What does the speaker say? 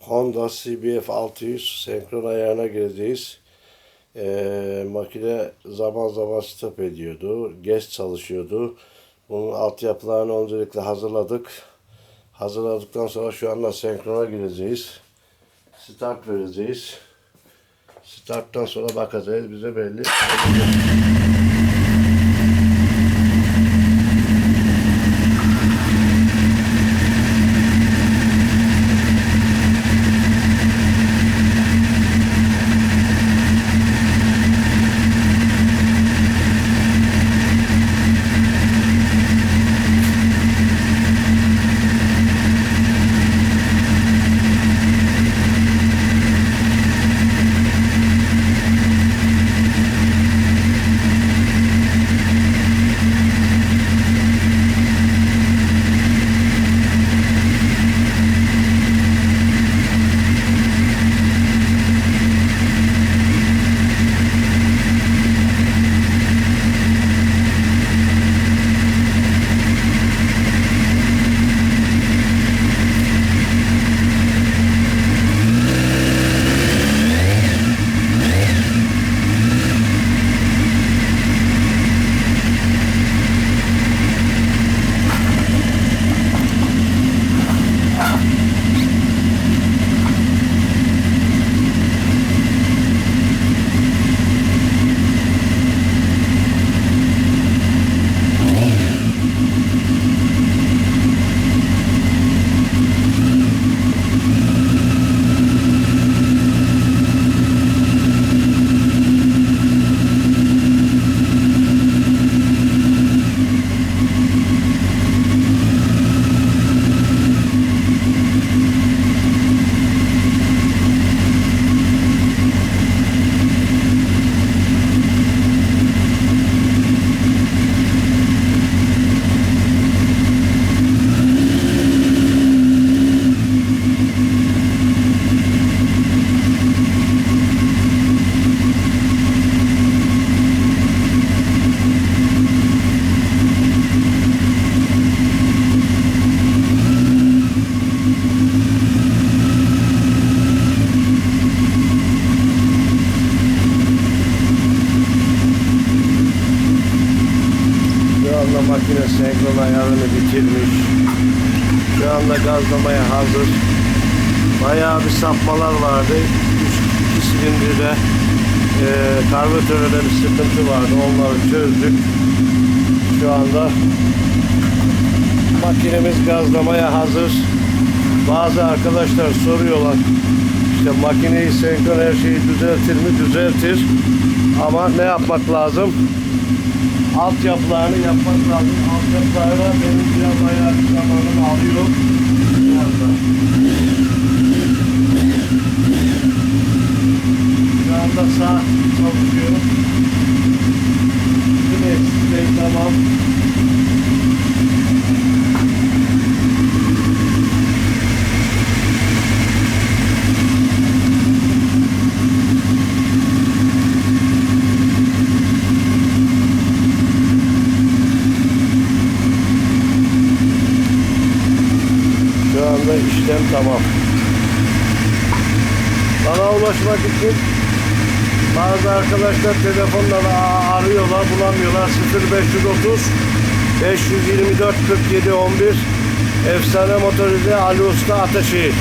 Honda CBF 600 senkron ayarına gireceğiz. Ee, makine zaman zaman stop ediyordu. Geç çalışıyordu. Bunun altyapılarını öncelikle hazırladık. Hazırladıktan sonra şu anda senkrona gireceğiz. Start vereceğiz. Starttan sonra bakacağız. Bize belli. Anda makine senkron ayarını bitirmiş. Şu anda gazlamaya hazır. Bayağı bir sapmalar vardı. Üst iki silindirde e, karbüratörde bir sıkıntı vardı. Onları çözdük. Şu anda makinemiz gazlamaya hazır. Bazı arkadaşlar soruyorlar. İşte makineyi senkron her şeyi düzeltir mi? Düzeltir. Ama ne yapmak lazım? Altyapılarını yapmak lazım. Altyapılarına benim biraz bayağı bir zamanımı alıyor. Biraz da. Şu anda sağ çalışıyor. Yine sistem tamam. Şu anda işlem tamam. Bana ulaşmak için bazı arkadaşlar telefonla arıyorlar, bulamıyorlar. 0530 524 47 11 Efsane Motorize Ali Usta Ateşehir.